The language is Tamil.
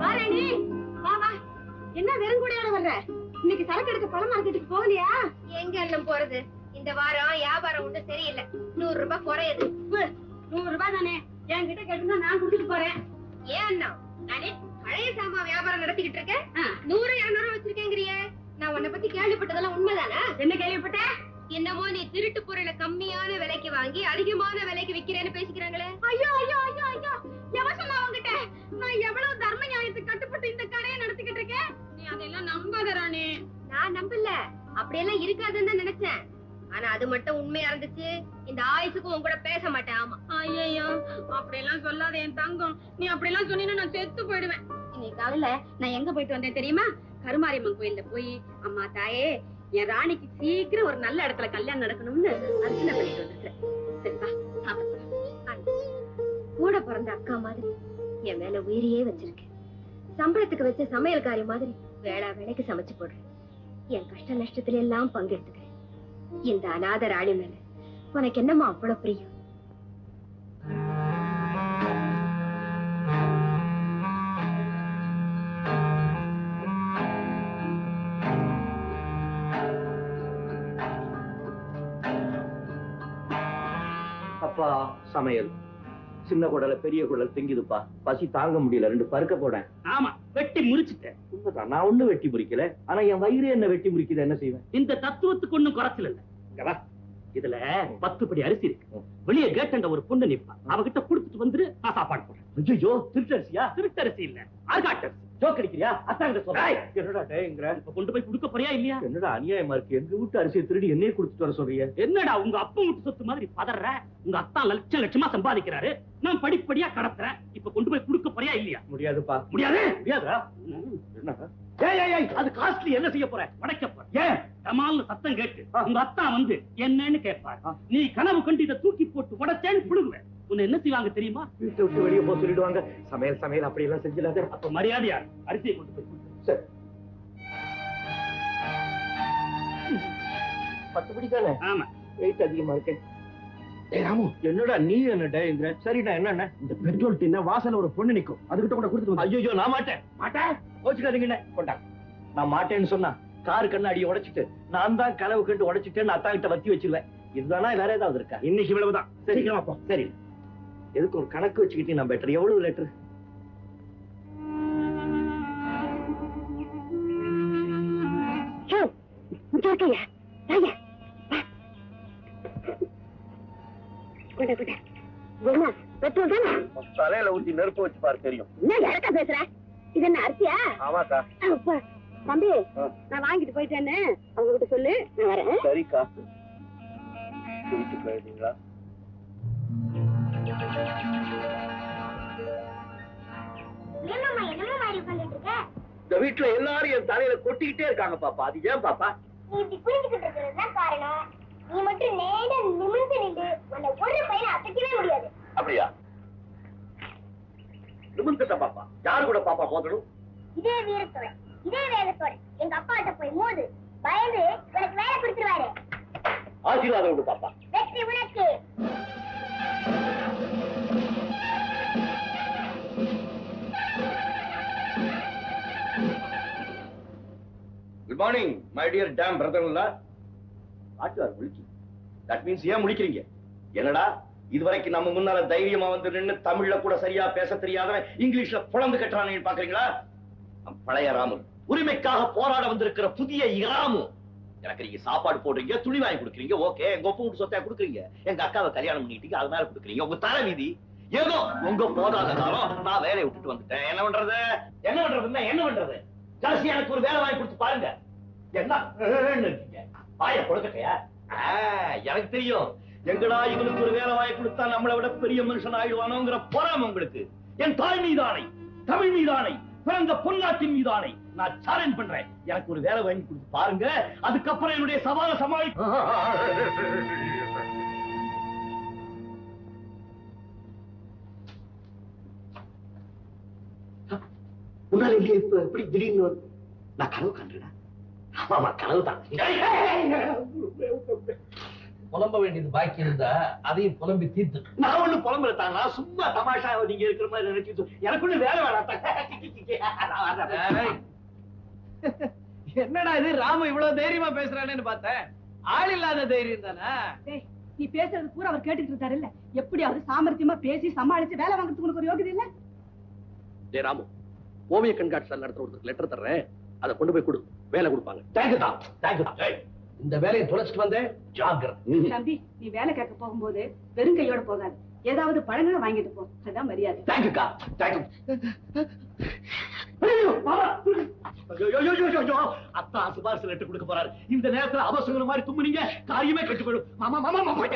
வாரேணி வா வா என்ன வெறுங்குடையோட வர்ற? இன்னைக்கு சரக்கு எடுக்க பழ மார்க்கெட்டுக்கு போகலையா? எங்க அண்ணன் போறது? இந்த வாரம் வியாபாரம் சரியில்லை. நூறு ரூபாய் குறையுது. உப்பு, நூறு ரூபாய் தானே. என்கிட்ட கேட்டுனா நான் கொடுத்துட்டு போறேன். ஏன் அண்ணா? நானே பழைய சாமான் வியாபாரம் நடத்திக்கிட்டு இருக்கேன். நூறு இருநூறு வச்சிருக்கேங்கிறியே. நான் உன்னை பத்தி கேள்விப்பட்டதெல்லாம் உண்மைதானா? என்ன கேள்விப்பட்ட? என்னமோ நீ திருட்டு பொருளை கம்மியான விலைக்கு வாங்கி அதிகமான விலைக்கு விக்கிறேன்னு அப்படியெல்லாம் இருக்காதுன்னு தான் நினைச்சேன். ஆனா அது மட்டும் உண்மையா இருந்துச்சு. இந்த ஆயுசுக்கும் உன் கூட பேச மாட்டேன் ஆமா. ஐயோ அப்படியெல்லாம் சொல்லாத என் தங்கம். நீ அப்படியெல்லாம் சொன்னீங்கன்னா நான் செத்து போயிடுவேன். இன்னைக்கு காலையில நான் எங்க போயிட்டு வந்தேன் தெரியுமா? கருமாரியம்மன் கோயில்ல போய் அம்மா தாயே என் ராணிக்கு சீக்கிரம் ஒரு நல்ல இடத்துல கல்யாணம் நடக்கணும்னு அர்ச்சனை பண்ணிட்டு வந்துட்டேன். சரிப்பா கூட பிறந்த அக்கா மாதிரி என் மேல உயிரையே வச்சிருக்கேன் சம்பளத்துக்கு வச்ச சமையல்காரி மாதிரி வேளா வேலைக்கு சமைச்சு போடுறேன். என் கஷ்ட நஷ்டத்துல எல்லாம் பங்கெடுத்துக்கிறேன் இந்த அநாத ராணி மேல உனக்கு என்னம்மா அவ்வளவு பிரியம்? அப்பா சமையல். சின்ன குடல பெரிய குடல் திங்குதுப்பா. பசி தாங்க முடியல ரெண்டு பருக்க போடேன். ஆமா வெட்டி முறிச்சிட்டேன். உண்மைதான் நான் ஒண்ணு வெட்டி முறிக்கல. ஆனா என் வயிறு என்ன வெட்டி முறிக்குது என்ன செய்வேன்? இந்த தத்துவத்துக்கு ஒண்ணும் குறைச்சல் இல்ல. இதுல பத்து படி அரிசி இருக்கு. வெளியே கேட்டண்ட ஒரு பொண்ணு நிப்பா. அவகிட்ட குடுத்துட்டு வந்துரு நான் சாப்பாடு போடுறேன். ஐயோ திருட்டரிசியா திருட்டரிசி இல்ல. ஆர்காட்டரிசி ஜோக் அடிக்கிறியா? அத்தாங்க சொல்ற என்னடா டேங்கிற இப்ப கொண்டு போய் கொடுக்க போறியா இல்லையா? என்னடா அநியாயமா இருக்கு? எங்க வீட்டு அரிசியை திருடி என்னையே கொடுத்துட்டு வர சொல்றீங்க? என்னடா உங்க அப்பா வீட்டு சொத்து மாதிரி பதற? உங்க அத்தா லட்சம் லட்சமா சம்பாதிக்கிறாரு. நான் படிப்படியா கடத்துறேன். இப்ப கொண்டு போய் கொடுக்க போறியா இல்லையா? முடியாதுப்பா. முடியாது? முடியாதா? என்னடா? அது காஸ்ட்லி என்ன செய்ய போற? உடைக்க ஏன்? டமால்னு சத்தம் கேட்டு. உங்க அத்தா வந்து என்னன்னு கேட்பார். நீ கனவு கண்டு இதை தூக்கி போட்டு உடைச்சேன்னு புடுங்குவேன் உன்னை என்ன செய்வாங்க தெரியுமா? வீட்டை விட்டு வெளியே போக சொல்லிடுவாங்க. சமையல் சமையல் அப்படி எல்லாம் செஞ்சிடாத. அப்ப மரியாதையா? அரிசியை கொண்டு போய் கொடு. சரி. பத்து படி தானே ஆமா. வெயிட் அதிகமா இருக்கு. ராமு. என்னடா நீ என்னடா சரிடா என்னண்ணே? இந்த பெட்ரோல் டின்ன வாசல்ல ஒரு பொண்ணு நிக்கும். அதுகிட்ட கூட கொடுத்துட்டு வந்து. ஐயோ நான் மாட்டேன். மாட்டேன் கோச்சுக்காதீங்கண்ணே கொண்டா. நான் மாட்டேன்னு சொன்னா கார் கண்ணாடியை உடைச்சிட்டு நான் தான் கனவு கண்டு உடைச்சிட்டேன்னு அத்தா கிட்ட வத்தி வச்சிருவேன். இதுதானா? வேற ஏதாவது இருக்கா? இன்னைக்கு இவ்வளவுதான். சீக்கிரமா போ. சரி. எதுக்கு ஒரு கணக்கு வச்சுக்கிட்டு நான் பெட்டர் எவ்வளவு லிட்டர் தலையில ஊத்தி நெருப்பு வச்சு பாரு தெரியும். பேசுற? இது என்ன அரிசியா? ஆமாக்கா. அப்பா, தம்பி. நான் வாங்கிட்டு போயிட்டேன்னு அவங்க கிட்ட சொல்லு. நான் வரேன். சரிக்கா. குடிச்சு போயிருந்தீங்களா வீட்டுல எல்லாரும் என் தலையில கொட்டிக்கிட்டே இருக்காங்க பாப்பா. அது ஏன் பாப்பா? நீ இப்படி புரிஞ்சுக்கிட்டு காரணம்? நீ மட்டும் நேரா நிமிர்ந்து நின்று உன்னை ஒரு பையனை அசைக்கவே முடியாது. அப்படியா? நிமிர்ந்துட்ட பாப்பா. யாரு கூட பாப்பா மோதணும்? இதே வீரத்தோட இதே வேகத்தோட எங்க அப்பாட்ட போய் மோது. பயந்து உனக்கு வேலை கொடுத்துருவாரு. ஆசீர்வாதம் உண்டு பாப்பா. வெற்றி உனக்கு. குட் மார்னிங் மை டியர் டேம் பிரதர்ல ஆட்டுவார் முழிச்சு தட் மீன்ஸ் ஏன் முழிக்கிறீங்க? என்னடா இதுவரைக்கும் நம்ம முன்னால தைரியமா வந்து நின்னு தமிழ்ல கூட சரியா பேச தெரியாதவன் இங்கிலீஷ்ல புலந்து கட்டுறானு பாக்குறீங்களா பழைய ராமன் உரிமைக்காக போராட வந்திருக்கிற புதிய இராமு. எனக்கு நீங்க சாப்பாடு போடுறீங்க துணி வாங்கி கொடுக்குறீங்க ஓகே. எங்க ஒப்பு விட்டு சொத்தையா கொடுக்குறீங்க. எங்க அக்காவை கல்யாணம் பண்ணிட்டீங்க அது மேல கொடுக்குறீங்க. உங்க தலைவிதி. ஏதோ உங்க போதாத காலம். நான் வேலையை விட்டுட்டு வந்துட்டேன். என்ன பண்றது? என்ன பண்றதுன்னா என்ன பண்றது? கடைசி எனக்கு ஒரு வேலை வாங்கி கொடுத்து பாருங்க. என்ன? ஏன்னு கொடுக்கட்டையா? எனக்கு தெரியும். எங்கடா இவனுக்கு ஒரு வேலை வாங்கி கொடுத்தா நம்மளை விட பெரிய மனுஷன் ஆயிடுவானோங்கிற பொறாம உங்களுக்கு. என் தாய் மீதானை தமிழ் மீதானை பிறந்த பொன்னாட்டின் மீதானை நான் சேலஞ்ச் பண்றேன். எனக்கு ஒரு வேலை வாங்கி கொடுத்து பாருங்க. அதுக்கப்புறம் என்னுடைய சவால சமாளி உன்னால இல்லையே இப்ப எப்படி திடீர்னு நான் கனவு கண்டுடா. ஆமாமா கனவு தான். புலம்ப வேண்டியது பாக்கி இருந்தா அதையும் புலம்பி தீர்த்து. நான் ஒண்ணு புலம்புல தான். நான் சும்மா தமாஷா நீங்க இருக்கிற மாதிரி நினைச்சிட்டு எனக்கு ஒண்ணு வேலை வேணாம் என்னடா இது? ராம இவ்வளவு தைரியமா பேசுறானேன்னு பார்த்தேன். ஆள் இல்லாத தைரியம் தானே? நீ பேசுறது பூரா அவர் கேட்டுட்டு இருக்காரு இல்ல? எப்படியாவது சாமர்த்தியமா பேசி சமாளிச்சு வேலை வாங்குறதுக்கு உனக்கு ஒரு யோகிதை இல்ல? டே ராமு ஓவிய கண்காட்சி நடத்துற ஒருத்தருக்கு லெட்டர் தர்றேன். அதை கொண்டு போய் கொடு. வேலை கொடுப்பாங்க. தேங்க்யூ தான் தேங்க்யூ தான் இந்த வேலையை தொலைச்சிட்டு வந்தேன். ஜாகிரதை தம்பி நீ வேலை கேட்க போகும்போது வெறும் கையோட போகாது. ஏதாவது பழங்களை வாங்கிட்டு போ. அதான் மரியாதை. தேங்க்யூக்கா தேங்க்யூ. அத்தா சுபாஷ் லெட்டர் கொடுக்க போறாரு. இந்த நேரத்துல அவசரம் மாதிரி தும்முனீங்க காரியமே கெட்டு போயிடும். மாமா மாமா மாமா.